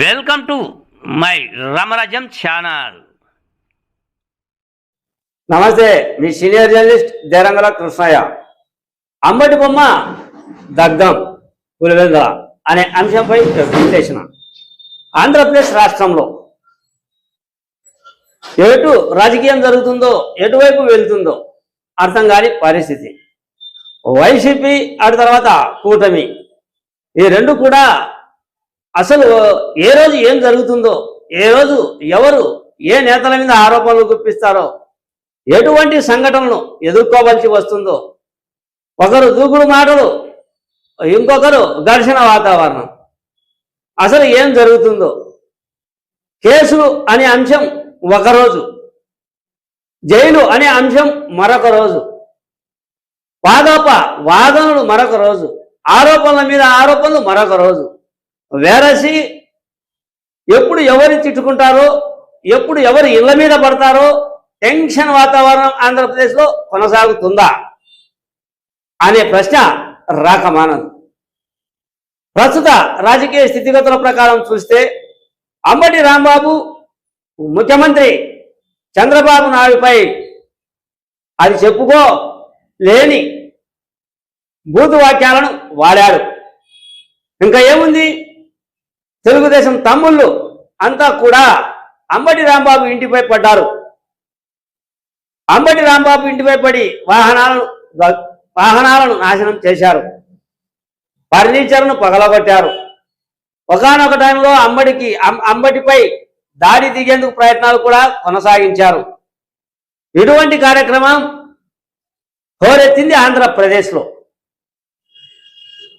Welcome to my Ramarajyam channel. నమస్తే మీ senior journalist దేరంగల Krishnaiah. Ambati బొమ్మ దగ్గం పులివెంద అనే అంశంపై విశ్లేషణ. ఆంధ్రప్రదేశ్ రాష్ట్రంలో ఎటు రాజకీయం జరుగుతుందో ఎటువైపు వెళ్తుందో అర్థం కాని పరిస్థితి. వైసీపీ అటు తర్వాత కూటమి. ఈ రెండు కూడా అసలు ఏ రోజు ఏం జరుగుతుందో ఏ రోజు ఎవరు ఏ నేతల మీద ఆరోపణలు గుప్పిస్తారో ఎటువంటి సంఘటనలు ఎదుర్కోవలసి వస్తుందో ఒకరు దూకుడు మాటలు ఇంకొకరు ఘర్షణ వాతావరణం. అసలు ఏం జరుగుతుందో కేసులు అనే అంశం ఒకరోజు జైలు అనే అంశం మరొక రోజు వాదోప వాదనలు మరొక రోజు ఆరోపణల మీద ఆరోపణలు మరొక రోజు. వేరసి ఎప్పుడు ఎవరు తిట్టుకుంటారో ఎప్పుడు ఎవరు ఇళ్ళ మీద పడతారో టెన్షన్ వాతావరణం ఆంధ్రప్రదేశ్లో కొనసాగుతుందా అనే ప్రశ్న రాకమానదు ప్రస్తుత రాజకీయ స్థితిగతుల ప్రకారం చూస్తే అంబటి రాంబాబు ముఖ్యమంత్రి చంద్రబాబు నాయుడుపై అది చెప్పుకో లేని బూతు వాక్యాలను వాడాడు. ఇంకా ఏముంది? తెలుగుదేశం తమ్ముళ్ళు అంతా కూడా అంబటి రాంబాబు ఇంటిపై పడ్డారు. అంబటి రాంబాబు ఇంటిపై పడి వాహనాలను వాహనాలను నాశనం చేశారు. ఫర్నిచర్ను పగలగొట్టారు. ఒకనొక టైంలో అంబడికి అంబటిపై దాడి దిగేందుకు ప్రయత్నాలు కూడా కొనసాగించారు. ఇటువంటి కార్యక్రమం హోరెత్తింది ఆంధ్రప్రదేశ్లో.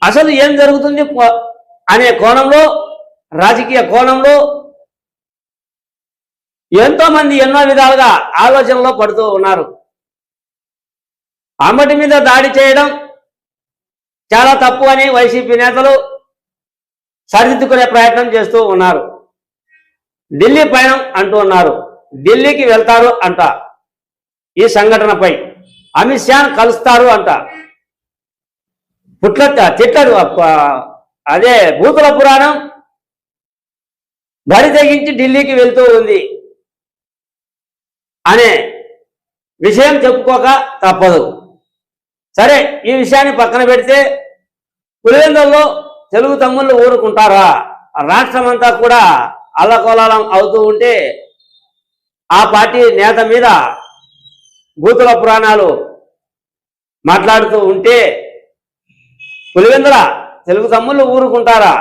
అసలు ఏం జరుగుతుంది అనే కోణంలో రాజకీయ కోణంలో ఎంతోమంది ఎన్నో విధాలుగా ఆలోచనలో పడుతూ ఉన్నారు. అమ్మటి మీద దాడి చేయడం చాలా తప్పు అని వైసీపీ నేతలు సరిదిద్దుకునే ప్రయత్నం చేస్తూ ఉన్నారు. ఢిల్లీ పయనం అంటూ ఉన్నారు. ఢిల్లీకి వెళ్తారు అంట. ఈ సంఘటనపై అమిత్ షాను కలుస్తారు అంట. పుట్ల తిట్టడు అదే భూతుల పురాణం బరి తెగించి ఢిల్లీకి వెళ్తూ ఉంది అనే విషయం చెప్పుకోక తప్పదు. సరే ఈ విషయాన్ని పక్కన పెడితే పులివెందుల్లో తెలుగు తమ్ముళ్ళు ఊరుకుంటారా? రాష్ట్రం అంతా కూడా అల్లకోలాలం అవుతూ ఉంటే ఆ పార్టీ నేత మీద భూతుల పురాణాలు మాట్లాడుతూ ఉంటే పులివెందుల తెలుగు తమ్ముళ్ళు ఊరుకుంటారా?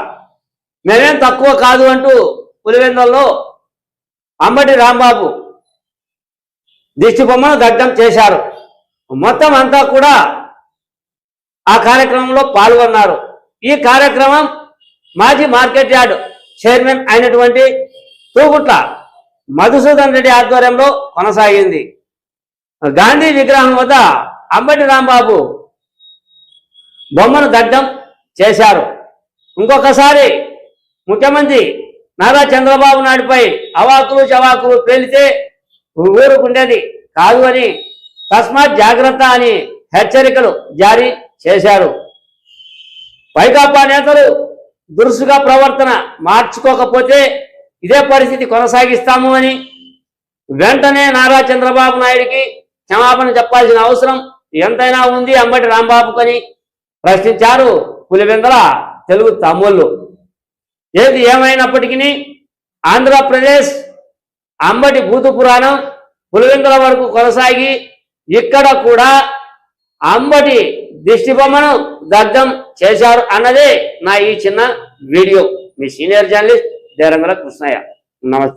మేమేం తక్కువ కాదు అంటూ పులివెందుల్లో అంబటి రాంబాబు దిష్టి బొమ్మను దగ్ధం చేశారు. మొత్తం అంతా కూడా ఆ కార్యక్రమంలో పాల్గొన్నారు. ఈ కార్యక్రమం మాజీ మార్కెట్ యార్డ్ చైర్మన్ అయినటువంటి తూగుట్ల మధుసూదన్ రెడ్డి ఆధ్వర్యంలో కొనసాగింది. గాంధీ విగ్రహం వద్ద అంబటి రాంబాబు బొమ్మను దగ్ధం చేశారు. ఇంకొకసారి ముఖ్యమంత్రి నారా చంద్రబాబు నాయుడుపై అవాకులు చవాకులు పేలితే ఊరుకుండేది కాదు అని తస్మాత్ జాగ్రత్త అని హెచ్చరికలు జారీ చేశారు. వైకాపా నేతలు దురుసుగా ప్రవర్తన మార్చుకోకపోతే ఇదే పరిస్థితి కొనసాగిస్తాము అని వెంటనే నారా చంద్రబాబు నాయుడికి క్షమాపణ చెప్పాల్సిన అవసరం ఎంతైనా ఉంది అంబటి రాంబాబుకని ప్రశ్నించారు పులివెందల తెలుగు తమ్ముళ్ళు. ఏది ఏమైనప్పటికీ ఆంధ్రప్రదేశ్ అంబటి భూత పురాణం పులివెందుల వరకు కొనసాగి ఇక్కడ కూడా అంబటి దిష్టిబొమ్మను దగ్ధం చేశారు అన్నదే నా ఈ చిన్న వీడియో. మీ సీనియర్ జర్నలిస్ట్ దేరంగల కృష్ణయ్య. నమస్తే.